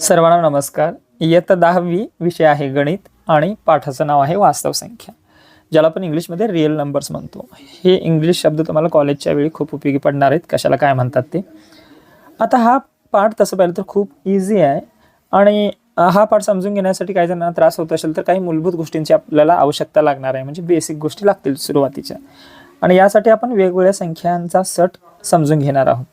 सर्वांना नमस्कार. इयत्ता दहावी विषय आहे गणित आणि पाठाचं नाव आहे वास्तव संख्या. ज्याला आपण इंग्लिशमध्ये रिअल नंबर्स म्हणतो. हे इंग्लिश शब्द तुम्हाला कॉलेजच्या वेळी खूप उपयोगी पडणार आहेत. कशाला काय म्हणतात ते? आता हा पाठ तसं पाहिलं तर खूप इझी आहे. आणि हा पाठ समजून घेण्यासाठी काही जणांना त्रास होत असेल तर काही मूलभूत गोष्टींची आपल्याला आवश्यकता लागणार आहे. म्हणजे बेसिक गोष्टी लागतील सुरुवातीच्या. आणि यासाठी आपण वेगवेगळ्या संख्यांचा सट समजून घेणार आहोत.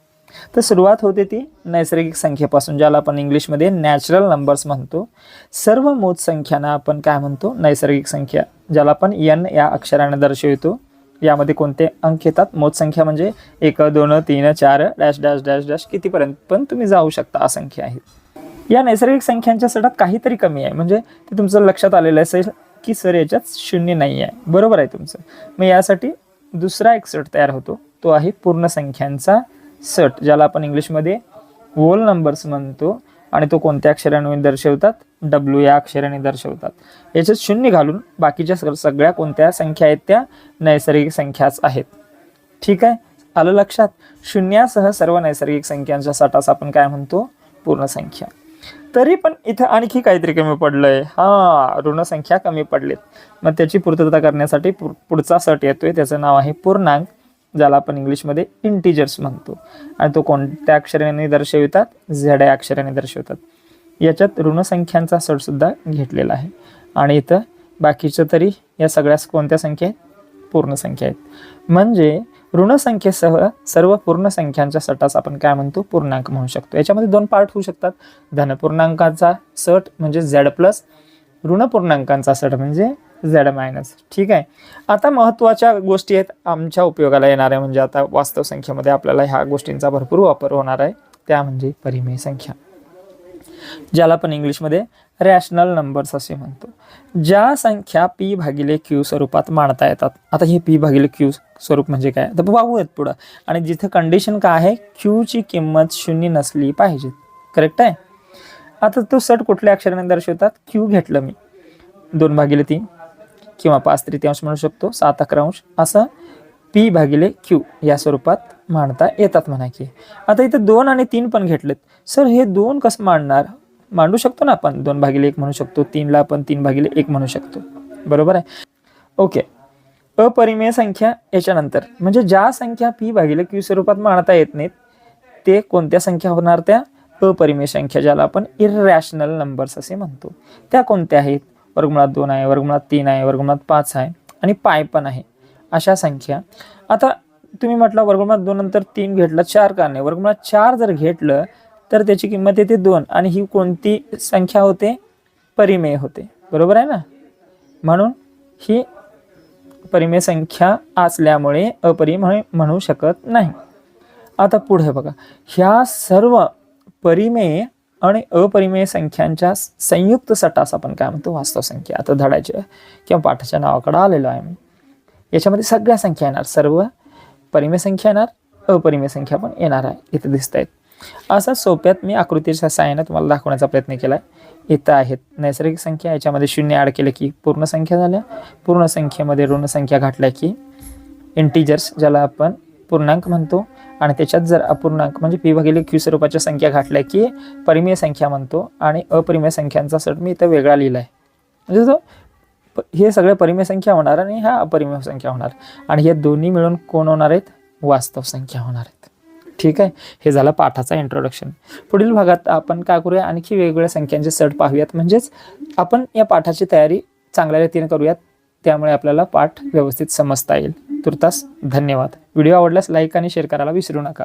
तर सुरुवात होते ती नैसर्गिक संख्येपासून ज्याला आपण इंग्लिशमध्ये नॅचरल नंबर्स म्हणतो. सर्व मोज संख्यांना आपण काय म्हणतो? नैसर्गिक संख्या ज्याला आपण यन या अक्षराने दर्शवितो. यामध्ये कोणते अंक येतात? मोज संख्या म्हणजे एक दोन तीन चार डॅश डॅश डॅश डॅश कितीपर्यंत पण तुम्ही जाऊ शकता असंख्य आहेत. या नैसर्गिक संख्यांच्या सटात काहीतरी कमी आहे. म्हणजे ते तुमचं लक्षात आलेलं असेल की सर याच्यात शून्य नाही आहे. बरोबर आहे तुमचं. मग यासाठी दुसरा एक सट तयार होतो. तो आहे पूर्ण संख्यांचा सट ज्याला आपण इंग्लिशमध्ये वोल नंबर्स म्हणतो. आणि तो कोणत्या अक्षराने दर्शवतात? डब्ल्यू या अक्षराने दर्शवतात. याच्यात शून्य घालून बाकीच्या सगळ्या कोणत्या संख्या आहेत त्या? नैसर्गिक संख्याच आहेत. ठीक आहे? आलं लक्षात? शून्यासह सर्व नैसर्गिक संख्यांच्या सटास आपण काय म्हणतो? पूर्ण संख्या. तरी पण इथं आणखी काहीतरी कमी पडलंय. हा हां ऋणसंख्या कमी पडलीत. मग त्याची पूर्तता करण्यासाठी पु- पुढचा सट येतोय. त्याचं नाव आहे पूर्णांक. ज्याला आपण इंग्लिशमध्ये इंटिजर्स म्हणतो. आणि तो कोणत्या अक्षराने दर्शवितात? झेड या अक्षराने दर्शवतात. याच्यात ऋणसंख्यांचा सडसुद्धा घेतलेला आहे. आणि इथं बाकीचं तरी या सगळ्याच कोणत्या संख्या आहेत? पूर्ण संख्या आहेत. म्हणजे ऋणसंख्येसह सर्व पूर्ण संख्यांच्या सटास आपण काय म्हणतो? पूर्णांक म्हणू शकतो. याच्यामध्ये दोन पार्ट होऊ शकतात. धनपूर्णांकाचा सट म्हणजे झेड प्लस ऋणपूर्णांकांचा सट म्हणजे झेड मायनस ठीक आहे? आता महत्त्वाच्या गोष्टी आहेत. आमच्या उपयोगाला येणाऱ्या म्हणजे आता वास्तव संख्येमध्ये आपल्याला ह्या गोष्टींचा भरपूर वापर होणार आहे. त्या म्हणजे परिमेय संख्या. ज्याला आपण इंग्लिशमध्ये रॅशनल नंबर्स असे म्हणतो. ज्या संख्या पी भागिले क्यू स्वरूपात मांडता येतात. आता हे पी भागिले क्यू स्वरूप म्हणजे काय? तर पाहूयात पुढं. आणि जिथे कंडिशन काय आहे? क्यूची किंमत शून्य नसली पाहिजे. करेक्ट आहे? आता तो सट कुठल्या अक्षराने दर्शवतात? क्यू घेतलं मी. दोन भागिले तीन. किंवा पाच तृतीयांश म्हणू शकतो सात अकरांश असं पी भागिले क्यू या स्वरूपात मांडता येतात म्हणा की. आता इथं दोन आणि तीन पण घेतलेत. सर हे दोन कसं मांडणार? मांडू शकतो ना आपण? दोन भागिले एक म्हणू शकतो तीनला आपण तीन भागिले एक म्हणू शकतो. बरोबर आहे? ओके. अपरिमेय संख्या याच्यानंतर. म्हणजे ज्या संख्या पी भागिले क्यू स्वरूपात मांडता येत नाहीत ते कोणत्या संख्या होणार त्या? अपरिमेय संख्या ज्याला आपण इररॅशनल नंबर्स असे म्हणतो. त्या कोणत्या आहेत? वर्गमुळात दोन आहे वर्गमुळात तीन आहे वर्गमुळात पाच आहे आणि पाय पण आहे. अशा संख्या. आता तुम्ही म्हटलं वर्गमुळात दोन नंतर तीन घेतलं चार का नाही? वर्गमुळात चार जर घेतलं तर त्याची किंमत येते दोन आणि ही कोणती संख्या होते? परिमेय होते. बरोबर आहे ना? म्हणून ही परिमेय संख्या असल्यामुळे अपरिमेय म्हणू शकत नाही. आता पुढे बघा. ह्या सर्व परिमेय आणि अपरिमेय संख्यांच्या संयुक्त सटास आपण काय म्हणतो? वास्तव संख्या. आता धडाच्या किंवा पाठाच्या नावाकडे आलेलो आहे मी. याच्यामध्ये सगळ्या संख्या येणार. सर्व परिमेय संख्या येणार अपरिमेय संख्या पण येणार आहे. इथे दिसत आहेत असं सोप्यात मी आकृतीच्या साहाय्याने तुम्हाला दाखवण्याचा प्रयत्न केला आहे इथं आहेत नैसर्गिक संख्या. याच्यामध्ये शून्य ॲड केलं की पूर्ण संख्या झाल्या. पूर्ण संख्येमध्ये ऋणसंख्या घातल्या की इंटिजर्स ज्याला आपण पूर्णांक म्हणतो आणि त्याच्यात जर अपूर्णांक म्हणजे पी भागिले क्यू स्वरूपाच्या संख्या घातल्या की परिमेय संख्या म्हणतो आणि अपरिमेय संख्यांचा सट मी इथं वेगळा लिहिला आहे म्हणजे तो हे सगळे परिमेय संख्या होणार आणि ह्या अपरिमेय संख्या होणार. आणि हे दोन्ही मिळून कोण होणार आहेत? वास्तव संख्या होणार आहेत. ठीक आहे? हे झालं पाठाचा इंट्रोडक्शन पुढील भागात आपण काय करूया? आणखी वेगवेगळ्या संख्यांचे सट पाहूयात. म्हणजेच आपण या पाठाची तयारी चांगल्या रीतीने करूयात. त्यामुळे आपल्याला पाठ व्यवस्थित समजता येईल. तुर्तास धन्यवाद. व्हिडिओ आवडल्यास लाईक आणि शेअर करायला विसरू नका.